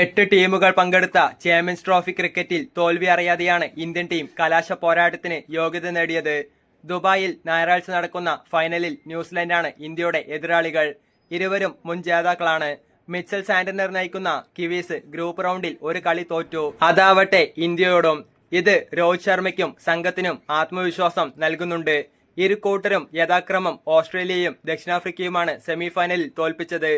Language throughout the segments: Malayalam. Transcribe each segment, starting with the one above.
എട്ട് ടീമുകൾ പങ്കെടുത്ത ചാമ്പ്യൻസ് ട്രോഫി ക്രിക്കറ്റിൽ തോൽവി അറിയാതെയാണ് ഇന്ത്യൻ ടീം കലാശ പോരാട്ടത്തിന് യോഗ്യത നേടിയത്. ദുബായിൽ ഞായറാഴ്ച നടക്കുന്ന ഫൈനലിൽ ന്യൂസിലൻഡാണ് ഇന്ത്യയുടെ എതിരാളികൾ. ഇരുവരും മുൻ ജേതാക്കളാണ്. മിച്ചൽ സാന്റനർ നയിക്കുന്ന കിവീസ് ഗ്രൂപ്പ് റൗണ്ടിൽ ഒരു കളി തോറ്റു. അതാവട്ടെ ഇന്ത്യയോടും ഇത് രോഹിത് ശർമ്മയ്ക്കും സംഘത്തിനും ആത്മവിശ്വാസം നൽകുന്നുണ്ട്. ഇരു കൂട്ടരും യഥാക്രമം ഓസ്ട്രേലിയയും ദക്ഷിണാഫ്രിക്കയുമാണ് സെമിഫൈനലിൽ തോൽപ്പിച്ചത്.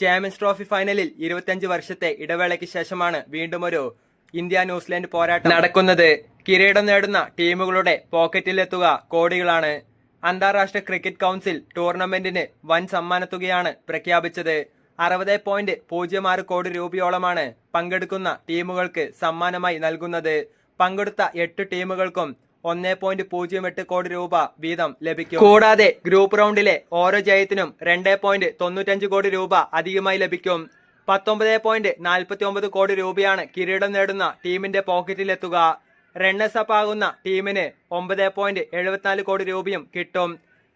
ചാമ്പ്യൻസ് ട്രോഫി ഫൈനലിൽ ഇരുപത്തിയഞ്ച് വർഷത്തെ ഇടവേളയ്ക്ക് ശേഷമാണ് വീണ്ടും ഒരു ഇന്ത്യ ന്യൂസിലാൻഡ് പോരാട്ടം നടക്കുന്നത്. കിരീടം നേടുന്ന ടീമുകളുടെ പോക്കറ്റിലെത്തുക കോടികളാണ്. അന്താരാഷ്ട്ര ക്രിക്കറ്റ് കൗൺസിൽ ടൂർണമെന്റിന് വൻ സമ്മാനത്തുകയാണ് പ്രഖ്യാപിച്ചത്. അറുപത് പോയിന്റ് പൂജ്യം ആറ് കോടി രൂപയോളമാണ് പങ്കെടുക്കുന്ന ടീമുകൾക്ക് സമ്മാനമായി നൽകുന്നത്. പങ്കെടുത്ത എട്ട് ടീമുകൾക്കും ഒന്നേ പോയിന്റ് പൂജ്യം എട്ട് കോടി രൂപ വീതം ലഭിക്കും. കൂടാതെ ഗ്രൂപ്പ് റൗണ്ടിലെ ഓരോ ജയത്തിനും രണ്ടേ പോയിന്റ് തൊണ്ണൂറ്റഞ്ച് കോടി രൂപ അധികമായി ലഭിക്കും. പത്തൊമ്പത് പോയിന്റ് നാൽപ്പത്തി ഒമ്പത് കോടി രൂപയാണ് കിരീടം നേടുന്ന ടീമിന്റെ പോക്കറ്റിലെത്തുക റണ്ണേഴ്സ് അപ്പ് ആകുന്ന ടീമിന് ഒമ്പത് പോയിന്റ് എഴുപത്തിനാല് കോടി രൂപയും കിട്ടും.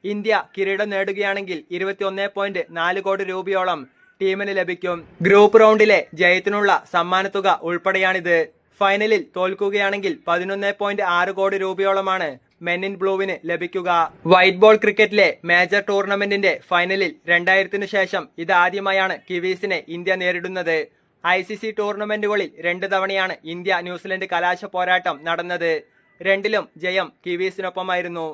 ഇന്ത്യ കിരീടം നേടുകയാണെങ്കിൽ ഇരുപത്തി പോയിന്റ് നാല് കോടി രൂപയോളം ടീമിന് ലഭിക്കും. ഗ്രൂപ്പ് റൗണ്ടിലെ ജയത്തിനുള്ള സമ്മാനത്തുക ഉൾപ്പെടെയാണിത്. ഫൈനലിൽ തോൽക്കുകയാണെങ്കിൽ പതിനൊന്ന് പോയിന്റ് ആറ് കോടി രൂപയോളമാണ് മെൻ ഇൻ ബ്ലൂവിന് ലഭിക്കുക. വൈറ്റ് ബോൾ ക്രിക്കറ്റിലെ മേജർ ടൂർണമെന്റിന്റെ ഫൈനലിൽ രണ്ടായിരത്തിനു ശേഷം ഇതാദ്യമായാണ് കിവീസിനെ ഇന്ത്യ നേരിടുന്നത്. ഐ സി സി ടൂർണമെന്റുകളിൽ രണ്ട് തവണയാണ് ഇന്ത്യ ന്യൂസിലൻഡ് കലാശ പോരാട്ടം നടന്നത്. രണ്ടിലും ജയം കിവീസിനൊപ്പമായിരുന്നു.